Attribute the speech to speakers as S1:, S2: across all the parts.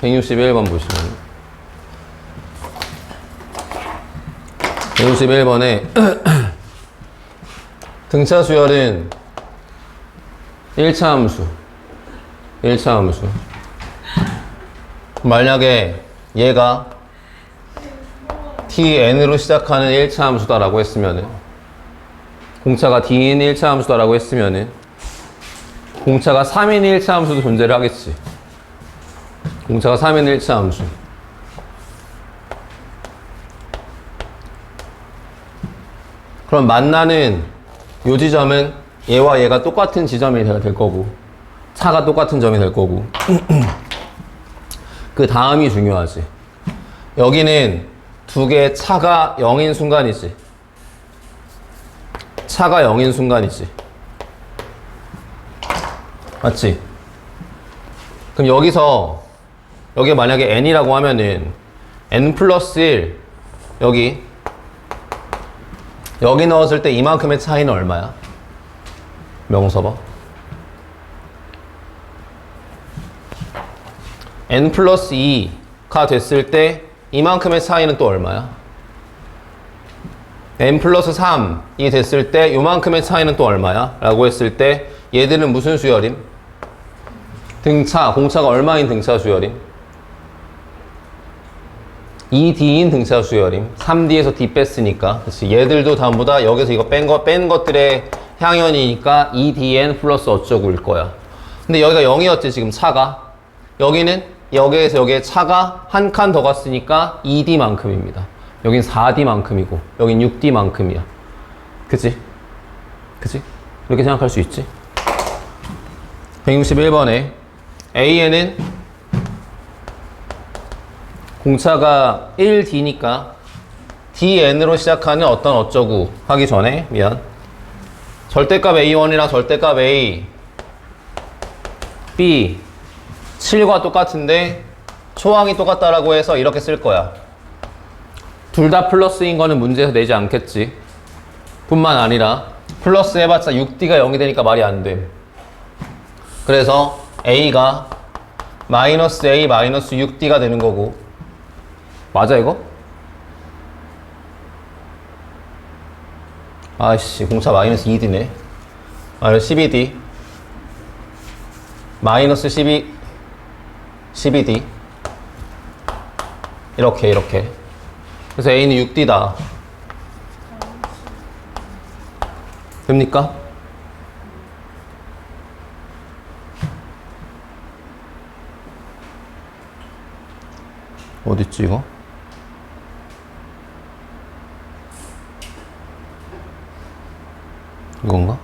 S1: 161번 보시면 161번에 등차 수열은 1차 함수 1차 함수. 만약에 얘가 tn으로 시작하는 1차 함수다라고 했으면은 공차가 dn 1차 함수다라고 했으면은 공차가 3인 1차 함수도 존재를 하겠지 공차가 3인 1차 함수. 그럼 만나는 요 지점은 얘와 얘가 똑같은 지점이 될 거고 차가 똑같은 점이 될 거고. 그 다음이 중요하지. 여기는 두 개의 차가 0인 순간이지. 차가 0인 순간이지. 맞지? 그럼 여기서 여기 만약에 n이라고 하면은 n 플러스 1 여기 여기 넣었을 때 이만큼의 차이는 얼마야? 명서 봐. n 플러스 2가 됐을 때 이만큼의 차이는 또 얼마야? n 플러스 3이 됐을 때 요만큼의 차이는 또 얼마야? 라고 했을 때 얘들은 무슨 수열임? 등차, 공차가 얼마인 등차 수열임? 2D인 등차 수열임. 3D에서 D 뺐으니까. 그치. 얘들도 전부 다 여기서 이거 뺀 거, 뺀 것들의 향연이니까 2DN 플러스 어쩌고일 거야. 근데 여기가 0이었지, 지금 차가. 여기는 여기에서 여기에 차가 한 칸 더 갔으니까 2D만큼입니다. 여긴 4D만큼이고, 여긴 6D만큼이야. 그치? 그치? 이렇게 생각할 수 있지? 161번에 AN은 공차가 1D니까 DN으로 시작하는 어떤 어쩌구 하기 전에 미안. 절대값 A1이랑 절대값 A B 7과 똑같은데 초항이 똑같다라고 해서 이렇게 쓸 거야. 둘 다 플러스인 거는 문제에서 내지 않겠지. 뿐만 아니라 플러스 해봤자 6D가 0이 되니까 말이 안돼. 그래서 A가 마이너스 A 마이너스 6D가 되는 거고 맞아 이거? 아씨 공차 마이너스 2D네 마이너스 12D 마이너스 12 12D 이렇게 이렇게 그래서 A는 6D다 됩니까? 어딨지 이거? 이건가?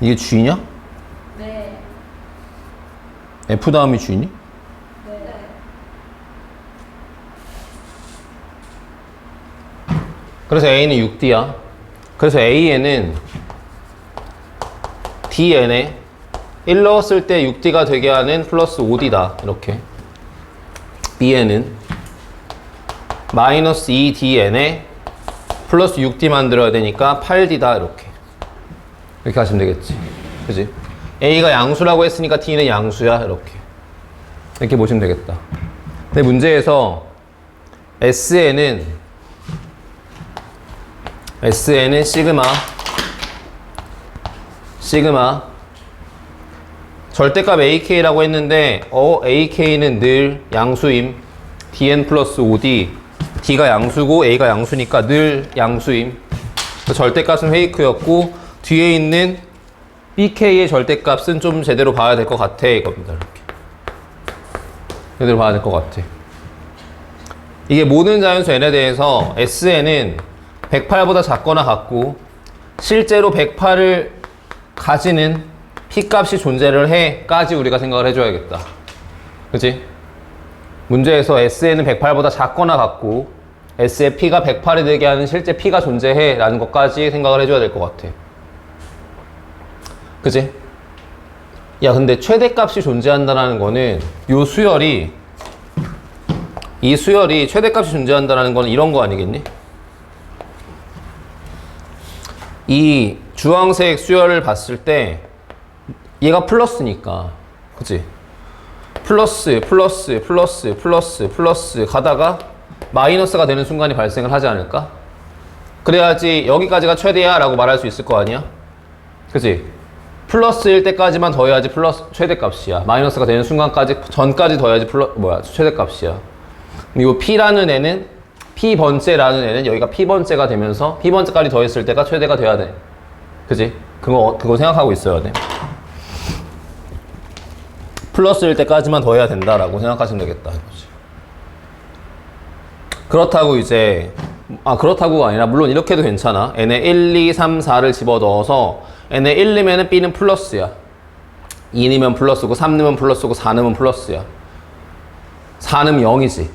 S1: 이게 G냐?
S2: 네.
S1: F 다음이 G니?
S2: 네.
S1: 그래서 A는 6D야. 그래서 A에는 Dn에 1 넣었을 때 6D가 되게 하는 플러스 5D다. 이렇게. B에는 마이너스 2DN에 플러스 6D 만들어야 되니까 8D다. 이렇게. 이렇게 하시면 되겠지. 그지? A가 양수라고 했으니까 D는 양수야. 이렇게. 이렇게 보시면 되겠다. 근데 문제에서 S에는 SN은 시그마 시그마 절대값 AK라고 했는데 어 AK는 늘 양수임 DN 플러스 5D D가 양수고 A가 양수니까 늘 양수임 그 절대값은 페이크였고 뒤에 있는 BK의 절대값은 좀 제대로 봐야 될 것 같아 이겁니다 이렇게 제대로 봐야 될 것 같아 이게 모든 자연수 n에 대해서 SN은 108보다 작거나 같고 실제로 108을 가지는 P값이 존재를 해까지 우리가 생각을 해줘야겠다. 그치? 문제에서 SN은 108보다 작거나 같고 S의 P가 108이 되게 하는 실제 P가 존재해 라는 것까지 생각을 해줘야 될 것 같아. 그치? 야 근데 최대값이 존재한다는 거는 요 수열이 이 수열이 최대값이 존재한다는 거는 이런 거 아니겠니? 이 주황색 수열을 봤을 때 얘가 플러스니까 그치? 플러스 플러스 플러스 플러스 플러스 가다가 마이너스가 되는 순간이 발생을 하지 않을까? 그래야지 여기까지가 최대야 라고 말할 수 있을 거 아니야? 그치? 플러스일 때까지만 더해야지 플러스 최대값이야. 마이너스가 되는 순간까지 전까지 더해야지 플러 뭐야 최대값이야. 그리고 p라는 애는 p 번째라는 애는 여기가 p 번째가 되면서 p 번째까지 더했을 때가 최대가 돼야 돼. 그지? 그거 그거 생각하고 있어야 돼. 플러스일 때까지만 더해야 된다라고 생각하시면 되겠다. 그렇다고 이제 아 그렇다고가 아니라 물론 이렇게도 괜찮아. n에 1, 2, 3, 4를 집어 넣어서 n에 1 넣으면 b는 플러스야. 2 넣으면 플러스고 3 넣으면 플러스고 4 넣으면 플러스야. 4 넣으면 0이지.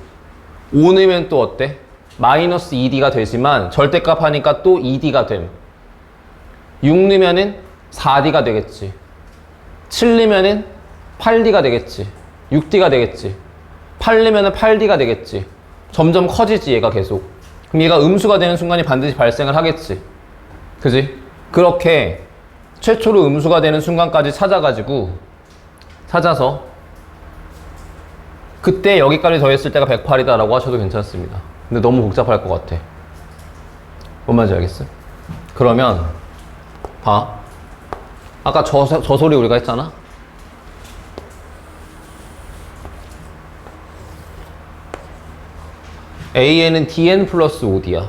S1: 5 넣으면 또 어때? 마이너스 2d가 되지만 절대값 하니까 또 2d가 됨. 6 넣으면은 4d가 되겠지. 7 넣으면은 8d가 되겠지. 6d가 되겠지. 8 넣으면은 8d가 되겠지. 점점 커지지 얘가 계속. 그럼 얘가 음수가 되는 순간이 반드시 발생을 하겠지. 그지? 그렇게 최초로 음수가 되는 순간까지 찾아가지고 찾아서 그때 여기까지 더했을 때가 108이다 라고 하셔도 괜찮습니다. 근데 너무 복잡할 것 같아. 뭔 말인지 알겠어? 그러면 봐. 아까 저, 저 소리 우리가 했잖아? AN은 DN 플러스 OD야.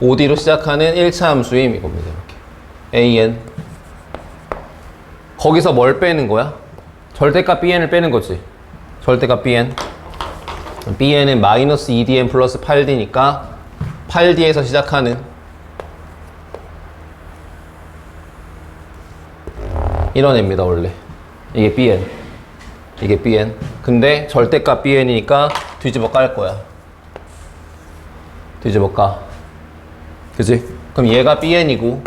S1: OD로 시작하는 1차 함수임 이겁니다. 이렇게. AN. 거기서 뭘 빼는 거야? 절대값 BN을 빼는 거지. 절대값 BN. BN은 마이너스 2DN 플러스 8D니까 8D에서 시작하는 이런 애입니다, 원래. 이게 BN. 이게 BN. 근데 절대값 BN이니까 뒤집어 깔 거야. 뒤집어 까. 그지? 그럼 얘가 BN이고,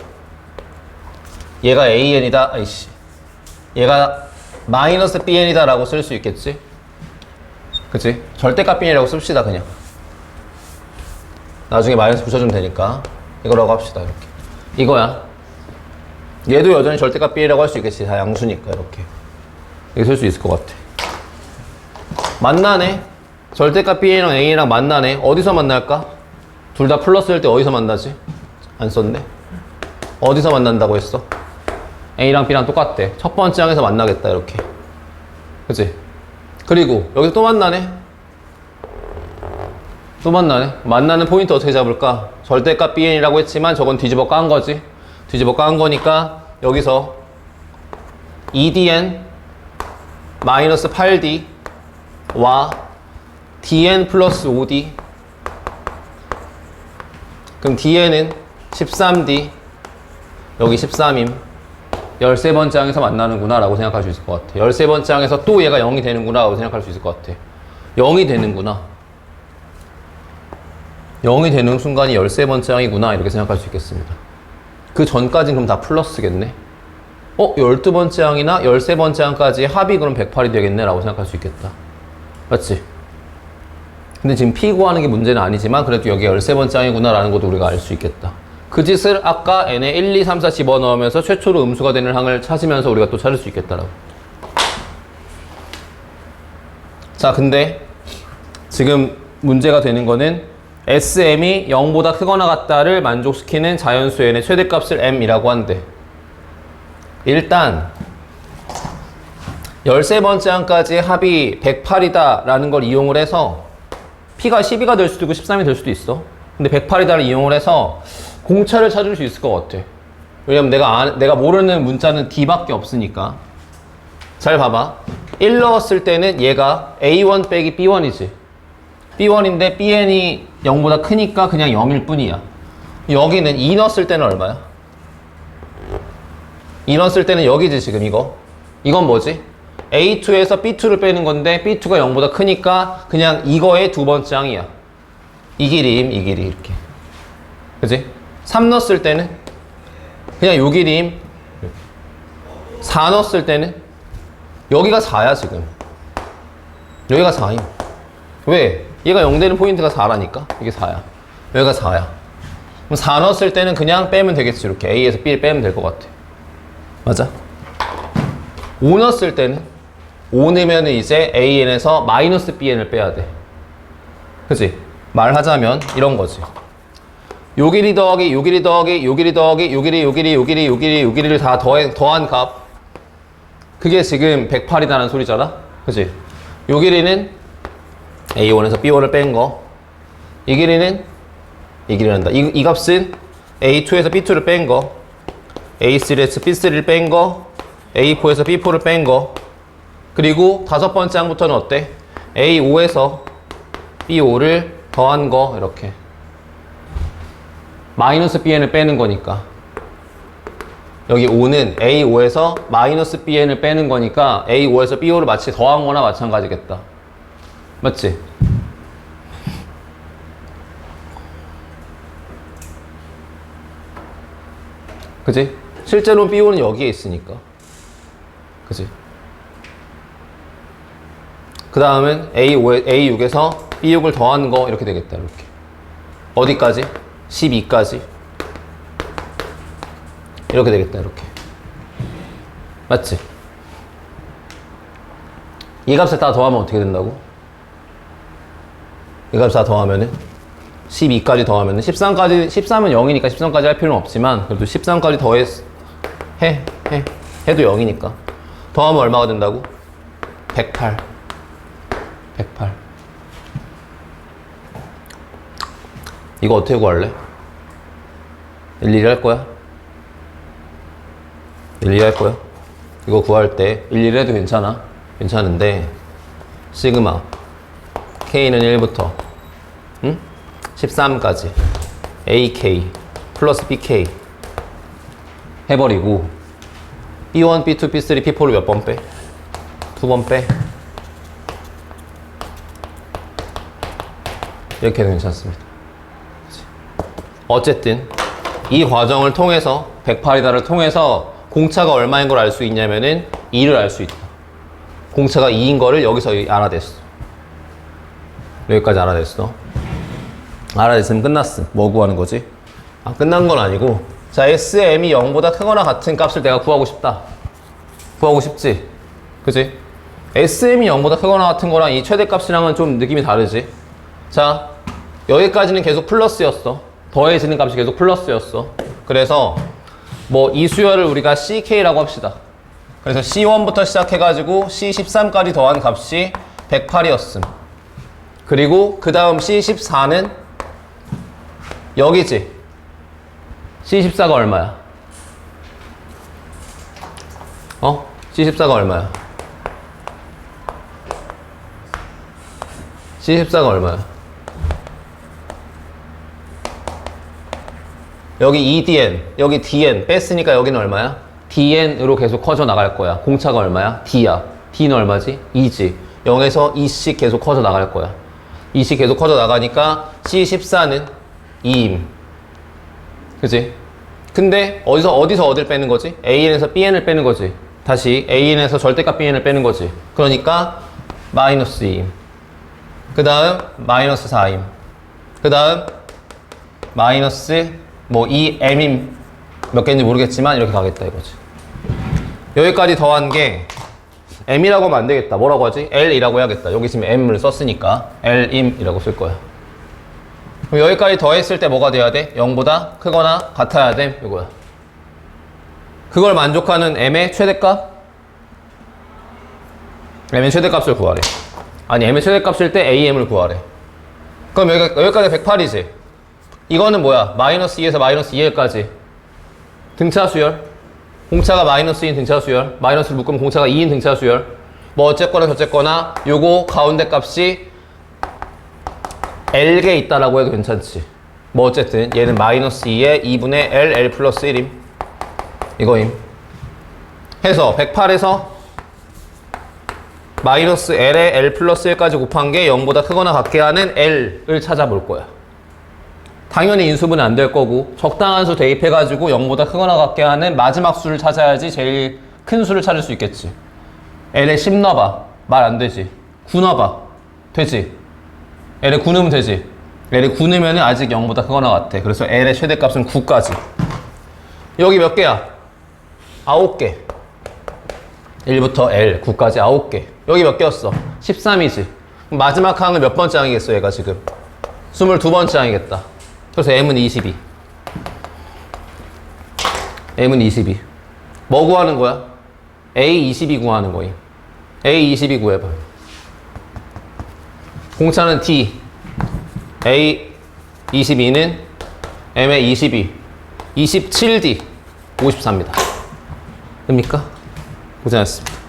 S1: 얘가 AN이다. 아이씨. 얘가 마이너스 BN이다 라고 쓸 수 있겠지? 그치? 절대값 BN이라고 씁시다, 그냥. 나중에 마이너스 붙여주면 되니까. 이거라고 합시다, 이렇게. 이거야. 얘도 여전히 절대값 B라고 할 수 있겠지. 다 양수니까 이렇게. 이렇게 쓸수 있을 것 같아. 만나네. 절대값 B랑 A랑 만나네. 어디서 만날까? 둘 다 플러스일 때 어디서 만나지? 안 썼네. 어디서 만난다고 했어? A랑 B랑 똑같대. 첫 번째 항에서 만나겠다 이렇게. 그치? 그리고 여기서 또 만나네. 또 만나네. 만나는 포인트 어떻게 잡을까? 절대값 BN이라고 했지만 저건 뒤집어 깐 거지. 뒤집어 깐 거니까 여기서 2DN 마이너스 8D와 DN 플러스 5D 그럼 DN은 13D 여기 13임. 13번째 항에서 만나는구나 라고 생각할 수 있을 것 같아. 13번째 항에서 또 얘가 0이 되는구나 라고 생각할 수 있을 것 같아. 0이 되는구나. 0이 되는 순간이 13번째 항이구나 이렇게 생각할 수 있겠습니다. 그 전까지는 그럼 다 플러스겠네. 어? 12번째 항이나 13번째 항까지 합이 그럼 108이 되겠네 라고 생각할 수 있겠다. 맞지? 근데 지금 P 구하는 게 문제는 아니지만 그래도 여기 13번째 항이구나 라는 것도 우리가 알 수 있겠다. 그 짓을 아까 n에 1, 2, 3, 4 집어넣으면서 최초로 음수가 되는 항을 찾으면서 우리가 또 찾을 수 있겠다라고. 자, 근데 지금 문제가 되는 거는 SM이 0보다 크거나 같다를 만족시키는 자연수 n의 최대값을 m이라고 한대. 일단 13번째 항까지 합이 108이다 라는 걸 이용을 해서 P가 12가 될 수도 있고 13이 될 수도 있어. 근데 108이다를 이용을 해서 공차를 찾을 수 있을 것 같아. 왜냐면 내가 안- 내가 모르는 문자는 D밖에 없으니까. 잘 봐봐. 1 넣었을 때는 얘가 A1 빼기 B1이지. B1인데 BN이 0보다 크니까 그냥 0일 뿐이야. 여기는 2 넣었을 때는 얼마야? 2 넣었을 때는 여기지 지금 이거. 이건 뭐지? A2에서 B2를 빼는 건데 B2가 0보다 크니까 그냥 이거의 두 번째 항이야. 이 길이임, 이 길이 이렇게. 그지? 3 넣었을 때는 그냥 요 길이임. 4 넣었을 때는 여기가 4야 지금. 여기가 4임. 왜? 얘가 0 되는 포인트가 4라니까? 이게 4야. 여기가 4야. 그럼 4 넣었을 때는 그냥 빼면 되겠지. 이렇게 A에서 B를 빼면 될 것 같아. 맞아? 5 넣었을 때는 5 넣으면 이제 AN에서 마이너스 BN을 빼야 돼. 그지? 말하자면 이런 거지. 요 길이 더하기, 요 길이 더하기, 요 길이 더하기, 요 길이, 요 길이, 요 길이, 요 길이, 요 길이를 다 더해, 더한 값. 그게 지금 108이라는 소리잖아? 그지? 요 길이는 A1에서 B1을 뺀 거. 이 길이는 이 길이란다. 이, 이 값은 A2에서 B2를 뺀 거. A3에서 B3를 뺀 거. A4에서 B4를 뺀 거. 그리고 다섯 번째 항부터는 어때? A5에서 B5를 더한 거 이렇게 마이너스 BN을 빼는 거니까 여기 5는 A5에서 마이너스 BN을 빼는 거니까 A5에서 B5를 마치 더한 거나 마찬가지겠다 맞지? 그지? 실제로 B5는 여기에 있으니까 그지? 그 다음은 A5, A6에서 B6을 더한 거 이렇게 되겠다 이렇게 어디까지? 12까지 이렇게 되겠다 이렇게 맞지? 이 값을 다 더하면 어떻게 된다고? 이 값을 다 더하면은 12까지 더하면은 13까지 13은 0이니까 13까지 할 필요는 없지만 그래도 13까지 더해 해, 해 해도 0이니까 더하면 얼마가 된다고? 108 108 이거 어떻게 구할래? 일일이 할 거야? 일일이 할 거야? 이거 구할 때 일일이 해도 괜찮아 괜찮은데 시그마 K는 1부터 응? 13까지 AK 플러스 BK 해버리고 B1, B2, B3, P4를 몇 번 빼? 두 번 빼. 이렇게 해도 괜찮습니다. 어쨌든 이 과정을 통해서 108이다를 통해서 공차가 얼마인 걸 알 수 있냐면은 2를 알 수 있다. 공차가 2인 거를 여기서 알아냈어. 여기까지 알아냈어. 알아냈으면 끝났어. 뭐 구하는 거지? 아, 끝난 건 아니고. 자, SM이 0보다 크거나 같은 값을 내가 구하고 싶다. 구하고 싶지? 그지? SM이 0보다 크거나 같은 거랑 이 최대값이랑은 좀 느낌이 다르지? 자, 여기까지는 계속 플러스였어. 더해지는 값이 계속 플러스였어. 그래서 뭐 이 수열을 우리가 CK라고 합시다. 그래서 C1부터 시작해가지고 C13까지 더한 값이 108이었음. 그리고 그 다음 C14는 여기지. C14가 얼마야? 어? C14가 얼마야? C14가 얼마야? 여기 EDN, 여기 DN 뺐으니까 여기는 얼마야? DN으로 계속 커져 나갈 거야. 공차가 얼마야? D야. D는 얼마지? 2지. 0에서 2씩 계속 커져 나갈 거야. 2씩 계속 커져 나가니까 C14는 2임. 그지? 근데 어디서 어디서 어딜 빼는 거지? AN에서 BN을 빼는 거지. 다시 AN에서 절대값 BN을 빼는 거지. 그러니까 마이너스 2임. 그 다음 마이너스 4임. 그 다음 마이너스 뭐 2m임 몇 개인지 모르겠지만 이렇게 가겠다 이거지. 여기까지 더한 게 m이라고 하면 안 되겠다. 뭐라고 하지? l이라고 해야겠다. 여기 지금 m을 썼으니까 l임이라고 쓸 거야. 그럼 여기까지 더했을 때 뭐가 돼야 돼? 0보다 크거나 같아야 돼. 이거야. 그걸 만족하는 m의 최대값? m의 최대값을 구하래. 아니, m의 최대값일 때 am을 구하래. 그럼 여기, 여기까지 108이지. 이거는 뭐야? 마이너스 2에서 마이너스 2일까지. 등차 수열. 공차가 마이너스 2인 등차 수열. 마이너스를 묶으면 공차가 2인 등차 수열. 뭐 어쨌거나 저쨌거나 요거 가운데 값이 L개 있다라고 해도 괜찮지. 뭐 어쨌든 얘는 마이너스 2에 2분의 L, L 플러스 1임. 이거임. 해서 108에서 마이너스 L에 L 플러스 1까지 곱한 게 0보다 크거나 같게 하는 L을 찾아볼 거야. 당연히 인수분해 안 될 거고 적당한 수 대입해가지고 0보다 크거나 같게 하는 마지막 수를 찾아야지 제일 큰 수를 찾을 수 있겠지. L에 10 넣어봐. 말 안 되지. 9 넣어봐. 되지. L에 9 넣으면 되지. L에 9 넣으면 아직 0보다 크거나 같아. 그래서 L의 최대값은 9까지. 여기 몇 개야? 9개. 1부터 L, 9까지 9개. 여기 몇 개였어? 13이지. 마지막 항은 몇 번째 항이겠어, 얘가 지금? 22번째 항이겠다. 그래서 M은 22. M은 22. 뭐 구하는 거야? A 22 구하는 거임. A 22 구해봐. 공차는 D. A 22는 M의 22. 27D. 54입니다. 됩니까? 고생하셨습니다.